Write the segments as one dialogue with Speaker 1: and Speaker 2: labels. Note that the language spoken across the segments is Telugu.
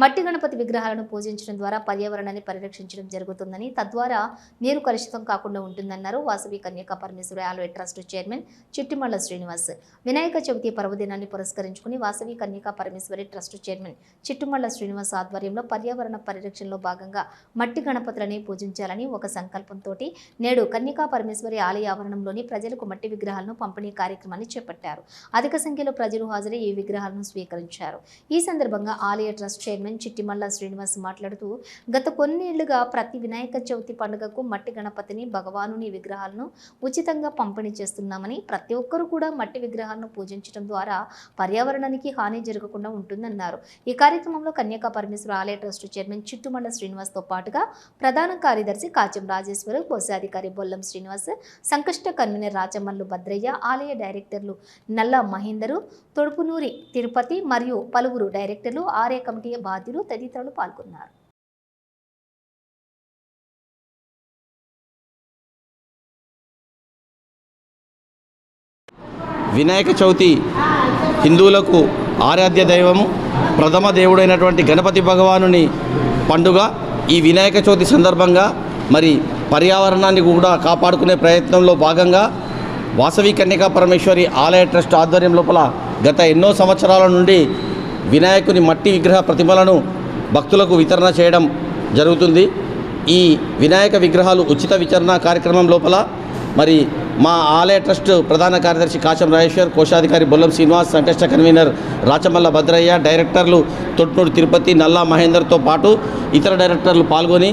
Speaker 1: మట్టి గణపతి విగ్రహాలను పూజించడం ద్వారా పర్యావరణాన్ని పరిరక్షించడం జరుగుతుందని తద్వారా నీరు కలుషితం కాకుండా ఉంటుందన్నారు వాసవి కన్యక పరమేశ్వరి ఆలయ ట్రస్ట్ చైర్మన్ చిట్టిమల్ల శ్రీనివాస్. వినాయక చవితి పర్వదినాన్ని పురస్కరించుకుని వాసవి కన్యక పరమేశ్వరి ట్రస్ట్ చైర్మన్ చిట్టుమల్ల శ్రీనివాస్ ఆధ్వర్యంలో పర్యావరణ పరిరక్షణలో భాగంగా మట్టి గణపతులని పూజించాలని ఒక సంకల్పంతో నేడు కన్యకా పరమేశ్వరి ఆలయ ఆవరణంలోని ప్రజలకు మట్టి విగ్రహాలను పంపిణీ కార్యక్రమాన్ని చేపట్టారు. అధిక సంఖ్యలో ప్రజలు హాజరై ఈ విగ్రహాలను స్వీకరించారు. ఈ సందర్భంగా ఆలయ ట్రస్ట్ చైర్మన్ చిట్టిమల్ల శ్రీనివాస్ మాట్లాడుతూ గత కొన్నేళ్ళుగా ప్రతి వినాయక చవితి పండుగకు మట్టి గణపతిని భగవానుని విగ్రహాలను ఉచితంగా పంపిణీ చేస్తున్నామని ప్రతి ఒక్కరూ కూడా మట్టి విగ్రహాలను పూజించడం ద్వారా పర్యావరణానికి హాని జరగకుండా ఉంటుందన్నారు. ఈ కార్యక్రమంలో కన్యాక పరమేశ్వర ఆలయ ట్రస్ట్ చైర్మన్ చిట్టుమల్ల శ్రీనివాస్తో పాటుగా ప్రధాన కార్యదర్శి కాచం రాజేశ్వరు కోశాధికారి బొల్లం శ్రీనివాస్ సంకష్ట కన్వీనర్ రాచమల్లు భద్రయ్య ఆలయ డైరెక్టర్లు నల్ల మహేందరు తొడుపునూరి తిరుపతి మరియు పలువురు డైరెక్టర్లు ఆలయ కమిటీ ఉపాధ్యులు తదితరులు పాల్గొన్నారు.
Speaker 2: వినాయక చవితి హిందువులకు ఆరాధ్య దైవము ప్రథమ దేవుడైనటువంటి గణపతి భగవానుని పండుగ. ఈ వినాయక చవితి సందర్భంగా మరి పర్యావరణాన్ని కూడా కాపాడుకునే ప్రయత్నంలో భాగంగా వాసవి కన్యకా పరమేశ్వరి ఆలయ ట్రస్ట్ ఆధ్వర్యం లోపల గత ఎన్నో సంవత్సరాల నుండి వినాయకుని మట్టి విగ్రహ ప్రతిమలను భక్తులకు వితరణ చేయడం జరుగుతుంది. ఈ వినాయక విగ్రహాలు ఉచిత వితరణ కార్యక్రమం లోపల మరి మా ఆలయ ట్రస్ట్ ప్రధాన కార్యదర్శి కాశం రాజేశ్వర్ కోశాధికారి బొల్లం శ్రీనివాస్ సంకష్ట కన్వీనర్ రాచమల్ల భద్రయ్య డైరెక్టర్లు తొట్నూరు తిరుపతి నల్లా మహేందర్తో పాటు ఇతర డైరెక్టర్లు పాల్గొని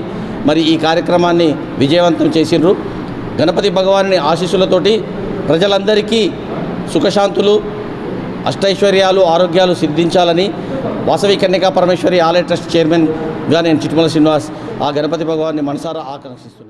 Speaker 2: మరి ఈ కార్యక్రమాన్ని విజయవంతం చేసిండ్రు. గణపతి భగవాని ఆశీస్సులతోటి ప్రజలందరికీ సుఖశాంతులు అష్టైశ్వర్యాలు ఆరోగ్యాలు సిద్ధించాలని వాసవి కన్యకా పరమేశ్వరి ఆలయ ట్రస్ట్ చైర్మన్గా నేను చిట్టుమల శ్రీనివాస్ ఆ గణపతి భగవాన్ని మనసారా ఆకాంక్షిస్తున్నాను